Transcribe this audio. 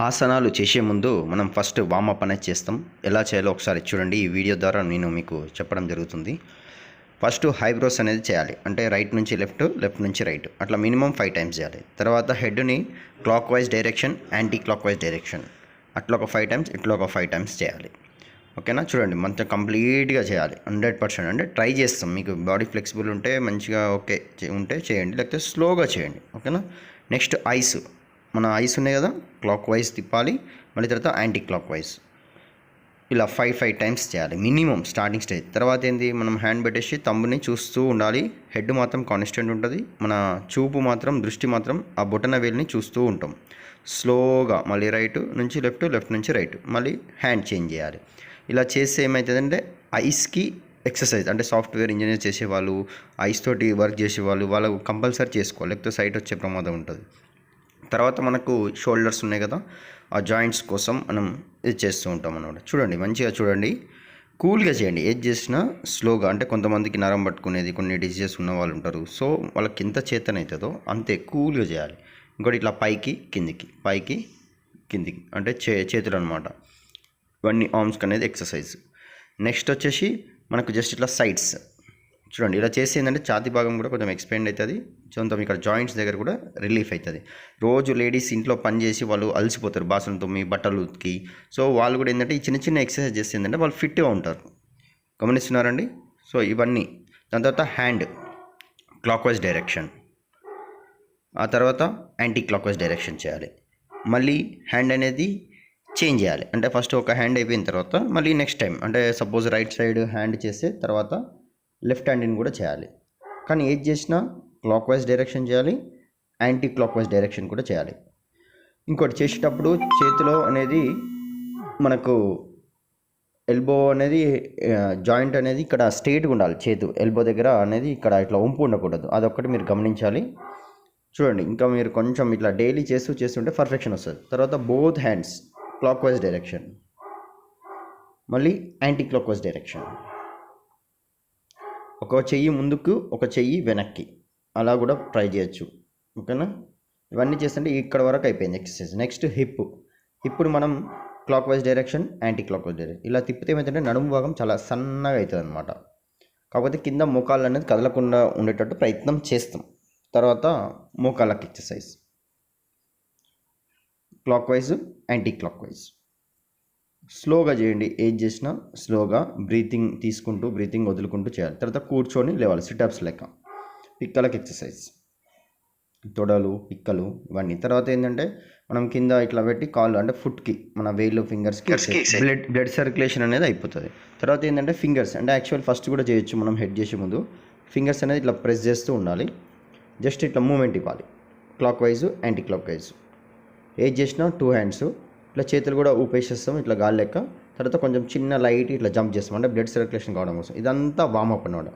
ఆసనాలు చేసే ముందు మనం ఫస్ట్ వామప్ అనేది చేస్తాం. ఎలా చేయాలో ఒకసారి చూడండి. ఈ వీడియో ద్వారా నేను మీకు చెప్పడం జరుగుతుంది. ఫస్ట్ హైబ్రోస్ అనేది చేయాలి. అంటే రైట్ నుంచి లెఫ్ట్ లెఫ్ట్ నుంచి రైట్ అట్లా మినిమం ఫైవ్ టైమ్స్ చేయాలి. తర్వాత హెడ్ని clock wise direction anti clock wise direction అట్లా ఒక ఫైవ్ టైమ్స్ ఇట్లా ఒక ఫైవ్ టైమ్స్ చేయాలి. ఓకేనా? చూడండి. మొత్తం కంప్లీట్గా చేయాలి. హండ్రెడ్ పర్సెంట్ అంటే ట్రై చేస్తాం. మీకు బాడీ ఫ్లెక్సిబుల్ ఉంటే మంచిగా ఓకే ఉంటే చేయండి. లేకపోతే స్లోగా చేయండి. ఓకేనా? నెక్స్ట్ ఐస్ మన ఐస్ ఉన్నాయి కదా క్లాక్ వైజ్ తిప్పాలి మళ్ళీ తర్వాత యాంటీ క్లాక్ వైజ్ ఇలా ఫైవ్ ఫైవ్ టైమ్స్ చేయాలి మినిమం స్టార్టింగ్ స్టేజ్. తర్వాత ఏంది మనం హ్యాండ్ పెట్టేసి తమ్ముని చూస్తూ ఉండాలి హెడ్ మాత్రం కాన్స్టెంట్ ఉంటుంది మన చూపు మాత్రం దృష్టి మాత్రం ఆ బొటన వేలిని చూస్తూ ఉంటాం. స్లోగా మళ్ళీ రైట్ నుంచి లెఫ్ట్ లెఫ్ట్ నుంచి రైట్ మళ్ళీ హ్యాండ్ చేంజ్ చేయాలి. ఇలా చేస్తే ఏమవుతుందంటే ఐస్కి ఎక్సర్సైజ్ అంటే సాఫ్ట్వేర్ ఇంజనీర్ చేసేవాళ్ళు ఐస్ తోటి వర్క్ చేసేవాళ్ళు వాళ్ళు కంపల్సరీ చేసుకోవాలి లేకపోతే సైట్ వచ్చే ప్రమాదం ఉంటుంది. తర్వాత మనకు షోల్డర్స్ ఉన్నాయి కదా ఆ జాయింట్స్ కోసం మనం ఇది చేస్తూ ఉంటాం అనమాట చూడండి మంచిగా చూడండి. కూల్గా చేయండి. ఏది చేసినా స్లోగా అంటే కొంతమందికి నరం పట్టుకునేది కొన్ని డిసీజెస్ ఉన్న వాళ్ళు ఉంటారు. సో వాళ్ళకి ఎంత చేతన అవుతుందో అంతే కూల్గా చేయాలి. ఇంకోటి ఇట్లా పైకి కిందికి పైకి కిందికి అంటే చే చేతులు అనమాట ఇవన్నీ ఆర్మ్స్కి అనేది ఎక్సర్సైజ్. నెక్స్ట్ వచ్చేసి మనకు జస్ట్ ఇట్లా సైడ్స్. చూడండి ఇలా చేసి ఏంటంటే ఛాతి భాగం కూడా కొంచెం ఎక్స్పెండ్ అవుతుంది కొంచెం ఇక్కడ జాయింట్స్ దగ్గర కూడా రిలీఫ్ అవుతుంది రోజు లేడీస్ ఇంట్లో పని చేసి వాళ్ళు అలసిపోతారు బాసన తొమ్మి బట్టలు ఉతికి సో వాళ్ళు కూడా ఏంటంటే ఈ చిన్న చిన్న ఎక్సర్సైజ్ చేస్తే ఏంటంటే వాళ్ళు ఫిట్గా ఉంటారు. గమనిస్తున్నారండి? సో ఇవన్నీ. దాని తర్వాత హ్యాండ్ క్లాక్ వైజ్ డైరెక్షన్ ఆ తర్వాత యాంటీ క్లాక్ వైజ్ డైరెక్షన్ చేయాలి. మళ్ళీ హ్యాండ్ అనేది చేంజ్ చేయాలి. అంటే ఫస్ట్ ఒక హ్యాండ్ అయిపోయిన తర్వాత మళ్ళీ నెక్స్ట్ టైం అంటే సపోజ్ రైట్ సైడ్ హ్యాండ్ చేస్తే తర్వాత లెఫ్ట్ హ్యాండ్ని కూడా చేయాలి. కానీ ఏది చేసినా క్లాక్ వైజ్ డైరెక్షన్ చేయాలి యాంటీ క్లాక్ వైజ్ డైరెక్షన్ కూడా చేయాలి. ఇంకోటి చేసేటప్పుడు చేతిలో అనేది మనకు ఎల్బో అనేది జాయింట్ అనేది ఇక్కడ స్ట్రేట్గా ఉండాలి. చేతు ఎల్బో దగ్గర అనేది ఇక్కడ ఇట్లా వంపు ఉండకూడదు. అదొక్కటి మీరు గమనించాలి. చూడండి ఇంకా మీరు కొంచెం ఇట్లా డైలీ చేస్తూ చేస్తుంటే పర్ఫెక్షన్ వస్తుంది. తర్వాత both hands clock wise direction. మళ్ళీ యాంటీ క్లాక్ వైజ్ డైరెక్షన్. ఒక చెయ్యి ముందుకు ఒక చెయ్యి వెనక్కి. అలా కూడా ట్రై చేయొచ్చు. ఓకేనా? ఇవన్నీ చేస్తుంటే ఇక్కడ వరకు అయిపోయింది ఎక్సర్సైజ్. నెక్స్ట్ హిప్ ఇప్పుడు మనం clock wise direction anti clock wise direction ఇలా తిప్పితే ఏమైందంటే నడుము భాగం చాలా సన్నగా అవుతుంది అనమాట కాకపోతే కింద మోకాళ్ళు అనేది కదలకుండా ఉండేటట్టు ప్రయత్నం చేస్తాం. తర్వాత మోకాళ్ళకి exercise clockwise anti clock wise స్లోగా చేయండి. ఏది చేసినా స్లోగా బ్రీతింగ్ తీసుకుంటూ బ్రీతింగ్ వదులుకుంటూ చేయాలి. తర్వాత కూర్చొని లేవాలి. సిటప్స్ లెక్క. పిక్కలకి ఎక్సర్సైజ్. తొడలు పిక్కలు ఇవన్నీ. తర్వాత ఏంటంటే మనం కింద ఇట్లా పెట్టి కాళ్ళు అంటే ఫుట్కి మన వేలు ఫింగర్స్కి బ్లడ్ బ్లడ్ సర్క్యులేషన్ అనేది అయిపోతుంది. తర్వాత ఏంటంటే ఫింగర్స్ అంటే యాక్చువల్ ఫస్ట్ కూడా చేయొచ్చు మనం హెడ్ చేసే ముందు. ఫింగర్స్ అనేది ఇట్లా ప్రెస్ చేస్తూ ఉండాలి. జస్ట్ ఇట్లా మూమెంట్ ఇవ్వాలి. Clockwise anti clock wise ఏది చేసినా టూ హ్యాండ్స్ ఇట్లా చేతులు కూడా ఊపేసేస్తాం ఇట్లా గాలి లెక్క. తర్వాత కొంచెం చిన్న లైట్ ఇట్లా జంప్ చేస్తాం. అంటే బ్లడ్ సర్క్యులేషన్ కావడం కోసం. ఇదంతా వామప్ అన్నమాట.